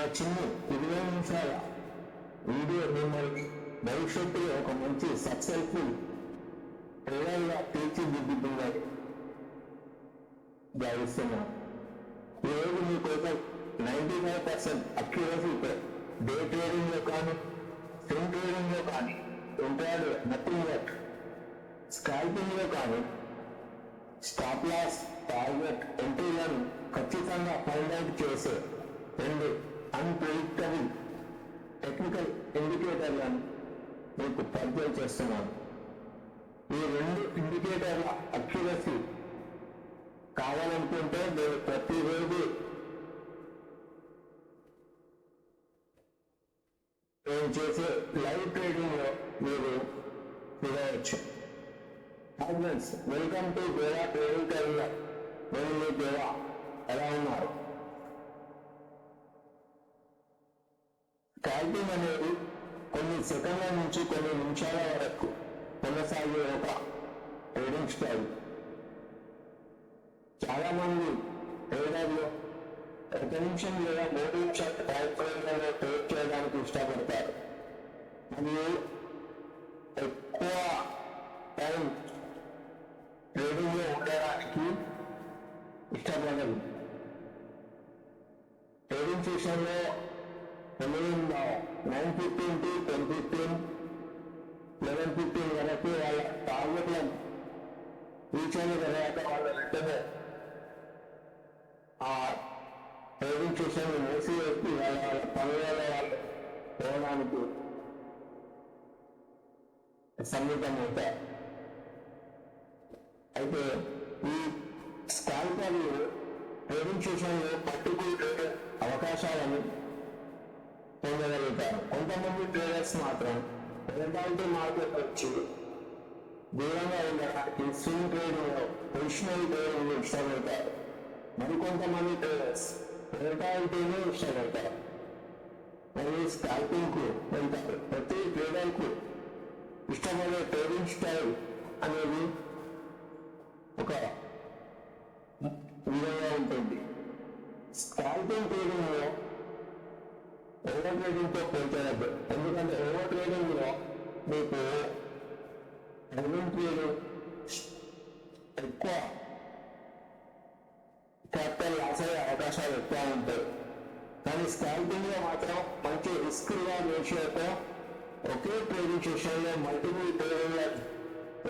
నా చిన్న ఇరవై నిమిషాల వీడియో మిమ్మల్ని భవిష్యత్తులో ఒక మంచి సక్సెస్ఫుల్ ట్రేడర్గా తీర్చిదిద్దుతుందని భావిస్తున్నాను. ఈరోజు మీకోసం నైంటీ ఫైవ్ పర్సెంట్ అక్యురసీతో డే ట్రేడింగ్లో కానీ స్వింగ్ ట్రేడింగ్లో కానీ ఉంటాడు నథింగ్ బట్ స్కాల్పింగ్లో కానీ స్టాప్ లాస్ టార్గెట్ ఎంట్రీలను ఖచ్చితంగా ఫైండ్ అవుట్ చేసే రెండు అన్ప్రెడిక్టబుల్ టెక్నికల్ ఇండికేటర్లను మీకు పరిచయం చేస్తున్నాను. ఈ రెండు ఇండికేటర్ల అక్యురసీ కావాలనుకుంటే నేను ప్రతిరోజు నేను చేసే లైవ్ ట్రేడింగ్లో మీరు చూడవచ్చు welcome to Goa trading career నేను మీ గోవా ఎలా ఉన్నారు? స్కాల్పింగ్ అనేది కొన్ని సెకండ్ల నుంచి కొన్ని నిమిషాల వరకు కొనసాగే ఒక ట్రేడింగ్ స్టైల్. చాలా మంది ట్రేడర్లు ఒక నిమిషం లేదా మూడు నిమిషాల టైం ట్రేడ్ చేయడానికి ఇష్టపడతారు. మరియు ఎక్కువ టైం ట్రేడింగ్లో ఉండడానికి ఇష్టపడరు. ట్రేడింగ్ సెషన్లో minimum nine fifteen to ten fifteen eleven fifteen వరకు వాళ్ళ టార్గెట్లను రీచ్ అయిన తర్వాత వాళ్ళ వెంటనే ఆ ట్రేడింగ్ సెషన్ మూసివేసి వాళ్ళ వాళ్ళ పనులలో వాళ్ళు పోవడానికి సన్నిహితమవుతారు అయితే ఈ స్కాల్పర్లు ట్రేడింగ్ సెషన్లో పట్టుకుంటే అవకాశాలను పొందగలుగుతారు కొంతమంది ట్రేడర్స్ మాత్రం రెండాంటి మార్కెట్ వచ్చి దూరంగా ఉండడానికి స్వింగ్ ట్రేడింగ్ పొజిషనల్ ట్రేడింగ్ ఇష్టపడతారు. మరికొంతమంది ట్రేడర్స్ రిటాలిటీని ఇష్టపడతారు. మరియు స్కాల్పింగ్కు వెళ్తారు. ప్రతి ట్రేడర్కు ఇష్టమైన ట్రేడింగ్ స్టైల్ అనేది ఓవర్ ట్రేడింగ్తో పోల్చవద్దు ఎందుకంటే ఓవర్ ట్రేడింగ్లో మీకు ట్రేడింగ్ ట్రేడింగ్ ఎక్కువ క్యాపిటల్ లాస్ అయ్యే అవకాశాలు ఎక్కువ ఉంటాయి కానీ స్కాల్పింగ్లో మాత్రం మంచి రిస్క్ రివార్డ్ రేషియోతో ఒకే ట్రేడింగ్ సెషన్లో మల్టిపుల్ ట్రేడింగ్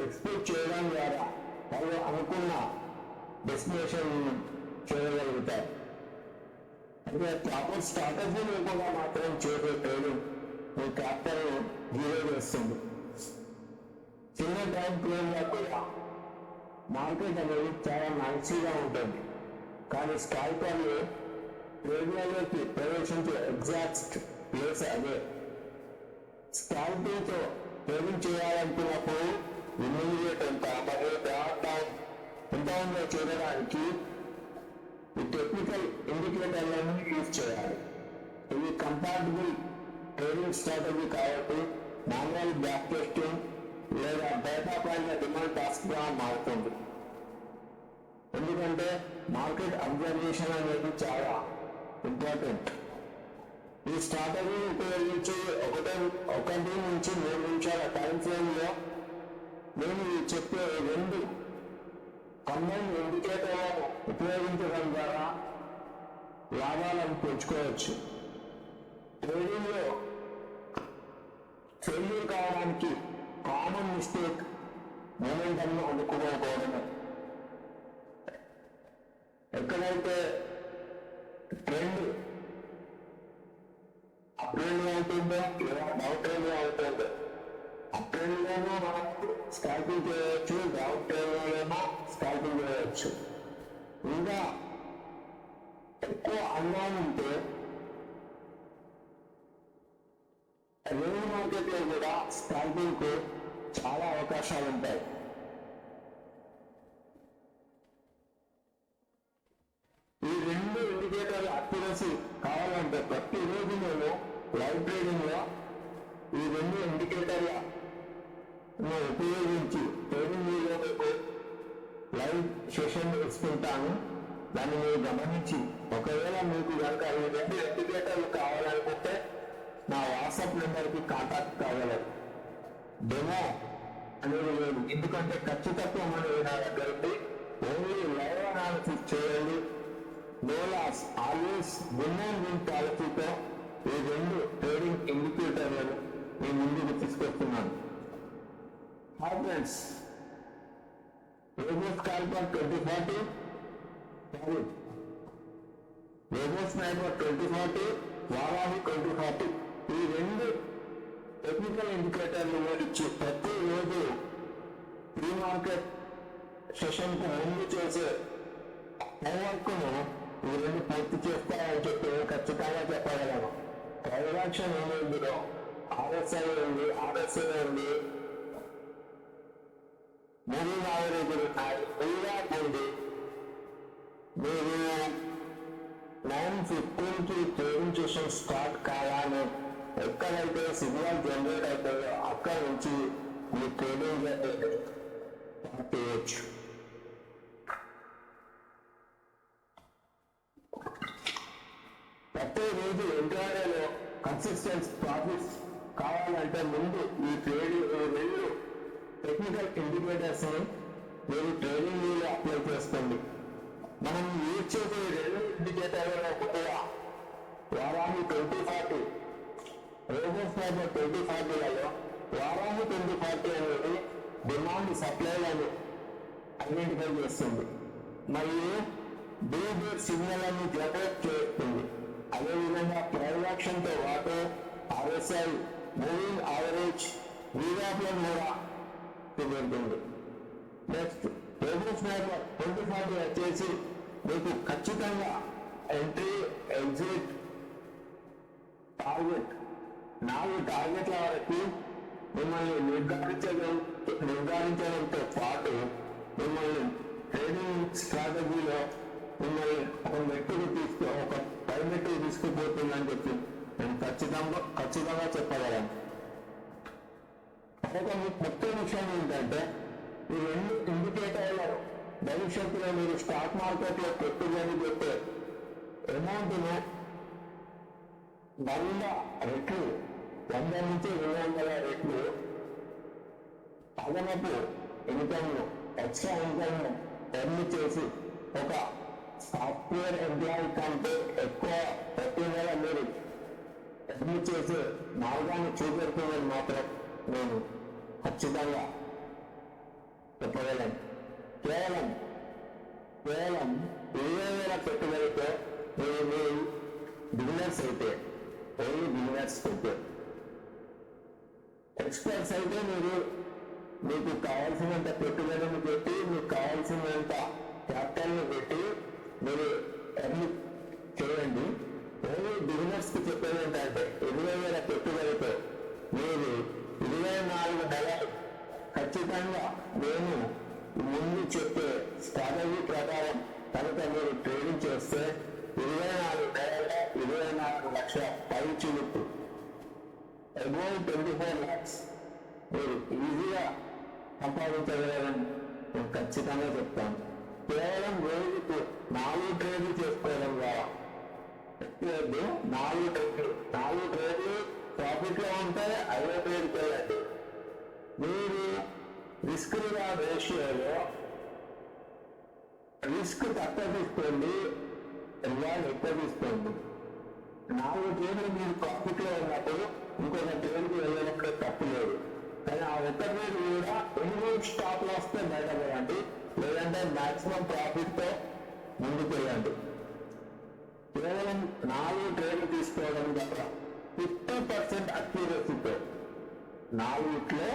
ఎక్స్పోర్ట్ చేయడం ద్వారా వాళ్ళు అనుకున్న డెస్టినేషన్ చేయగలుగుతారు అంటే ప్రాపర్ స్ట్రాటజీ లేకుండా మాత్రం చేసే ట్రైనింగ్ మీ క్యాపిటల్ జీరో చేస్తుంది. చిన్న టైం ప్లేయర్గా కూడా మార్కెట్ అనేది చాలా మంచిగా ఉంటుంది. కానీ స్కాల్పర్లు ట్రేడ్లలోకి ప్రవేశించే ఎగ్జాక్ట్ ప్లేస్ అదే. స్కాల్పింగ్తో ట్రేడింగ్ చేయాలనుకున్నప్పుడు ఇమీడియట్ ఎంత? మరియు డ్రాప్ ఎంత? ఉందో చూడడానికి టెక్నికల్ ఇండికేటర్లను యూజ్ చేయాలి. ఇది కంపాటబుల్ ట్రేడింగ్ స్ట్రాటజీ కాబట్టి మాన్యువల్ బ్యాక్ టెస్టింగ్ లేదా డేటా పైన డిమాండ్ టాస్క్గా మారుతుంది. ఎందుకంటే మార్కెట్ అబ్జర్వేషన్ అనేది చాలా ఇంపార్టెంట్ ఈ స్ట్రాటజీ ఉపయోగించి ఒకటే ఒకటి నుంచి మూడు నిమిషాల టైం ఫ్రేమ్లో నేను చెప్పే రెండు కంబైన్ ఇండికేటర్లను ఉపయోగించడం ద్వారా లాభాలను పెంచుకోవచ్చు ట్రేడింగ్లో ఫెయిల్యూర్ కావడానికి కామన్ మిస్టేక్ మూమెంటం అందుకోకపోవడమే ఎక్కడైతే ట్రెండ్ ఉంటే రియల్ మార్కెట్లో కూడా స్కాల్పింగ్ చాలా అవకాశాలు ఉంటాయి. ఈ రెండు ఇండికేటర్ల అక్యురసీ కావాలంటే ప్రతిరోజు నేను లైవ్ ట్రేడింగ్లో ఈ రెండు ఇండికేటర్ల ఉపయోగించి ట్రేడింగ్ మీకు లైవ్ సెషన్ ఇస్తుంటాను. దాన్ని గమనించి ఒకవేళ మీకు కనుక ఈ రెండు ఇండికేటర్లు కావాలనుకుంటే నా వాట్సాప్ నెంబర్కి కాంటాక్ట్ కావాలి డెమో అనేది లేదు. ఎందుకంటే ఖచ్చితత్వం అనేది నా దగ్గర ఉంది. ఓన్లీ లైవ్ అనాలిసిస్ చేయండి. No loss always win and win పాలసీతో ఈ రెండు ట్రేడింగ్ ఇండికేటర్లను మీ ముందుకు తీసుకొస్తున్నాను. Hi friends. Robo twenty forty robo sniper twenty forty Varahi twenty forty ఈ రెండు టెక్నికల్ ఇండికేటర్లు ఇచ్చి ప్రతి రోజు ప్రీ మార్కెట్ సెషన్కు ముందు చేసే హోంవర్క్ను ఈ రెండు పూర్తి చేస్తారని చెప్పి ఖచ్చితంగా చెప్పగలను. ట్రాన్సాక్షన్ ఉంది ఇందులో ఆర్ఎస్ఐ ఉంది ఆర్ఎస్ఐ ఉంది మూవీ యావరేజ్ ఉంది. మీరు నైన్ ఫిఫ్టీన్కి ట్రేడింగ్ సెషన్ స్టార్ట్ కావాలని ఎక్కడైతే సిగ్నల్ జనరేట్ అవుతుందో అక్కడ నుంచి మీ ట్రేడింగ్ చేయొచ్చు. ప్రతి రోజు ఇంటర్వ్యూలో కన్సిస్టెన్స్ ప్రాఫిట్స్ కావాలంటే ముందు ఈ ట్రేడింగ్ రెండు టెక్నికల్ ఇండికేటర్స్ని మీరు ట్రైనింగ్ అప్లై చేసుకోండి. మనం యూజ్ చేసే రెండు ఇండికేటర్లలో కొద్దిగా వారాన్ని twenty forty. Robos fibre twenty ఫార్టీలలో వారాన్ని ట్వంటీ ఫార్టీ అనేది డిమాండ్ సప్లైలను ఐడెంటిఫై చేస్తుంది. మరియు డీబేట్ సిగ్నల్ జనరేట్ చేస్తుంది. అదేవిధంగా ట్రాన్సాక్షన్ పాటు ఆర్ఎస్ఐ మూవింగ్ యావరేజ్ వీరాప్లను కూడా తిరుగుతుంది next. Robos fibre twenty forty వచ్చేసి మీకు ఖచ్చితంగా ఎంట్రీ ఎగ్జిట్ టార్గెట్ నాలుగు టార్గెట్ల వరకు మిమ్మల్ని నిర్ధారించడం నిర్ధారించడంతో పాటు మిమ్మల్ని ట్రేడింగ్ స్ట్రాటజీలో మిమ్మల్ని ఒక మెట్టుకు తీసుకో ఒక పై మెట్టుకు తీసుకుపోతుందని చెప్పి నేను ఖచ్చితంగా ఖచ్చితంగా చెప్పగలను. ఒక ముఖ్య విషయం ఏంటంటే ఈ రెండు ఇండికేటర్లు భవిష్యత్తులో మీరు స్టాక్ మార్కెట్లో పెట్టుబడి పెట్టే అమౌంట్ను వంద రెట్లు వంద నుంచి రెండు వందల రెట్లు అదనపు ఇన్కమ్ను ఎక్స్ట్రా ఇన్కమ్ను ఎర్న్ చేసి ఒక సాఫ్ట్వేర్ ఎంప్లాయీ కంటే ఎక్కువ ప్రతి నెల మీరు ఎర్న్ చేసే మార్గాన్ని చూపెడుతుందని మాత్రం నేను ఖచ్చితంగా చెప్పగలను కేవలం కేవలం ఇరవై వేల పెట్టుబడితో మీరు బిజినెస్ అయితే ఓన్లీ బిజినెస్ అయితే. ఎక్స్పర్ట్స్ అయితే మీరు మీకు కావాల్సినంత పెట్టుబడిని పెట్టి మీకు కావాల్సినంత క్యాపిటల్ని పెట్టి మీరు ఎర్న్ చేయండి. ఓన్లీ బిజినెస్ చెప్పేది ఏంటంటే ఇరవై వేల పెట్టుబడితో మీరు ఇరవై నాలుగు నెలలు ఖచ్చితంగా నేను ముందు చెప్పే స్ట్రాటజీ ప్రకారం కనుక మీరు ట్రేడింగ్ చేస్తే ఇరవై నాలుగు నెలల ఇరవై నాలుగు లక్షల పై చిలుపు అబౌవ్ ట్వంటీ ఫోర్ ల్యాక్స్ మీరు ఈజీగా సంపాదించగలరని నేను ఖచ్చితంగా చెప్తాను. కేవలం రోజుకు నాలుగు ట్రేడ్లు చేసుకోవడం ద్వారా. నాలుగు ట్రేడ్లు. నాలుగు ట్రేడ్లు ప్రాఫిట్లో ఉంటే ఐదో ట్రేడ్కి వెళ్ళండి. మీ రేషియోలో రిస్క్ తక్కువ తీసుకోండి రివార్డ్ ఎక్కువ తీసుకోండి నాలుగు ట్రేడ్లు మీరు ప్రాఫిట్లో ఉన్నప్పుడు ఇంకొక ట్రేడ్కి వెళ్ళినప్పుడు తప్పు లేదు. కానీ ఆ ఒక్క ట్రేడ్ కూడా ఎన్ని స్టాప్ లాస్తో బయటపడండి. లేదంటే మాక్సిమం ప్రాఫిట్తో ముందుకు వెళ్ళండి కేవలం నాలుగు ట్రేడ్లు తీసుకోవడం ద్వారా ఫిఫ్టీ పర్సెంట్ అక్యూరసీతో నాలుగుట్లో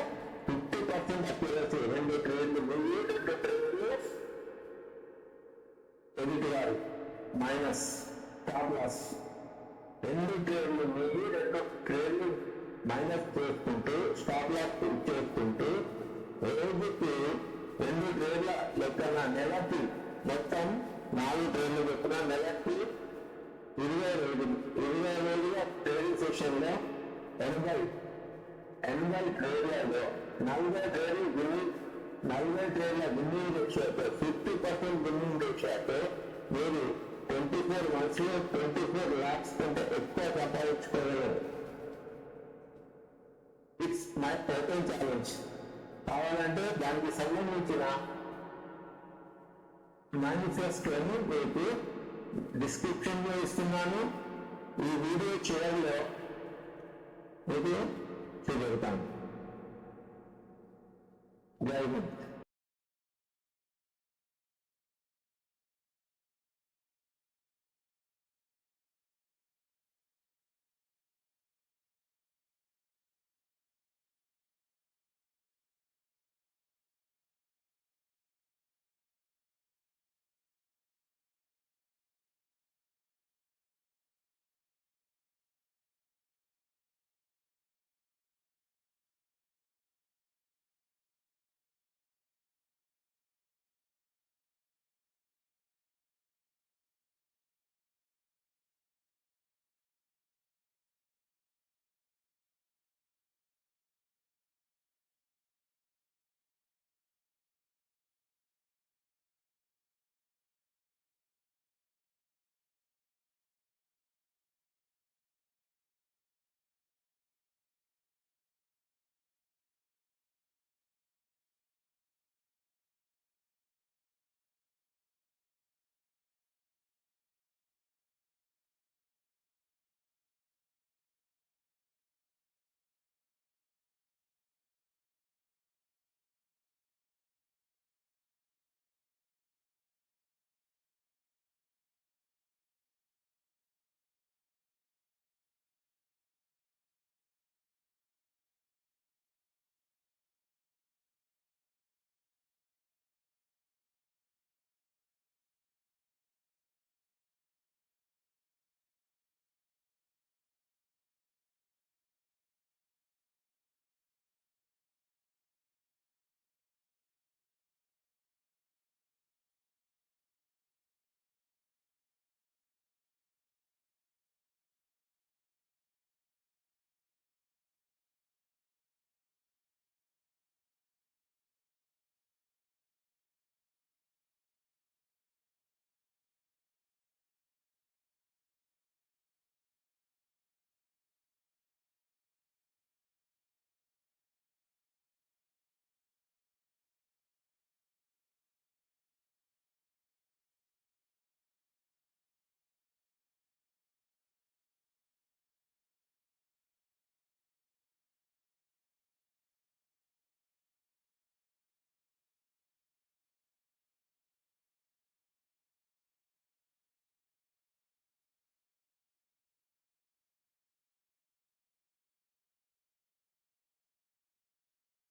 ఫిఫ్టీ పర్సెంట్ అక్యూరసీ రెండు ట్రైన్లు వెయ్యి రెండు ట్రైన్లు ఎదుటి వారు మైనస్ టాప్ లాస్ రెండు ట్రైన్లు వెయ్యి రెండు ట్రైన్లు మైనస్ చేసుకుంటూ స్టాప్ లాస్ చేసుకుంటూ రోజుకి రెండు ట్రైన్ల లెక్కన నెలకి మొత్తం నాలుగు ట్రైన్లు లెక్కన నెలకి ఇరవై రోజులు ఇరవై రోజుల ట్రేడింగ్ సెషన్లో ఎనభై ఎనభై ట్రైన్లలో నలభై ట్రేడింగ్ విన్నింగ్ నలభై ట్రేడ్ల విన్నింగ్ రేషియోతో ఫిఫ్టీ పర్సెంట్ విన్నింగ్ రేషియోతో మీరు ట్వంటీ ఫోర్ మంత్స్లో ట్వంటీ ఫోర్ లాక్స్ కంటే ఎక్కువ సంపాదించుకోగలరు. ఇట్స్ మై ఓపెన్ ఛాలెంజ్ కావాలంటే దానికి సంబంధించిన మేనిఫెస్టోని మీకు డిస్క్రిప్షన్లో ఇస్తున్నాను. ఈ వీడియో చివరిలో మీకు చూపెడతాను জয় হিন্দ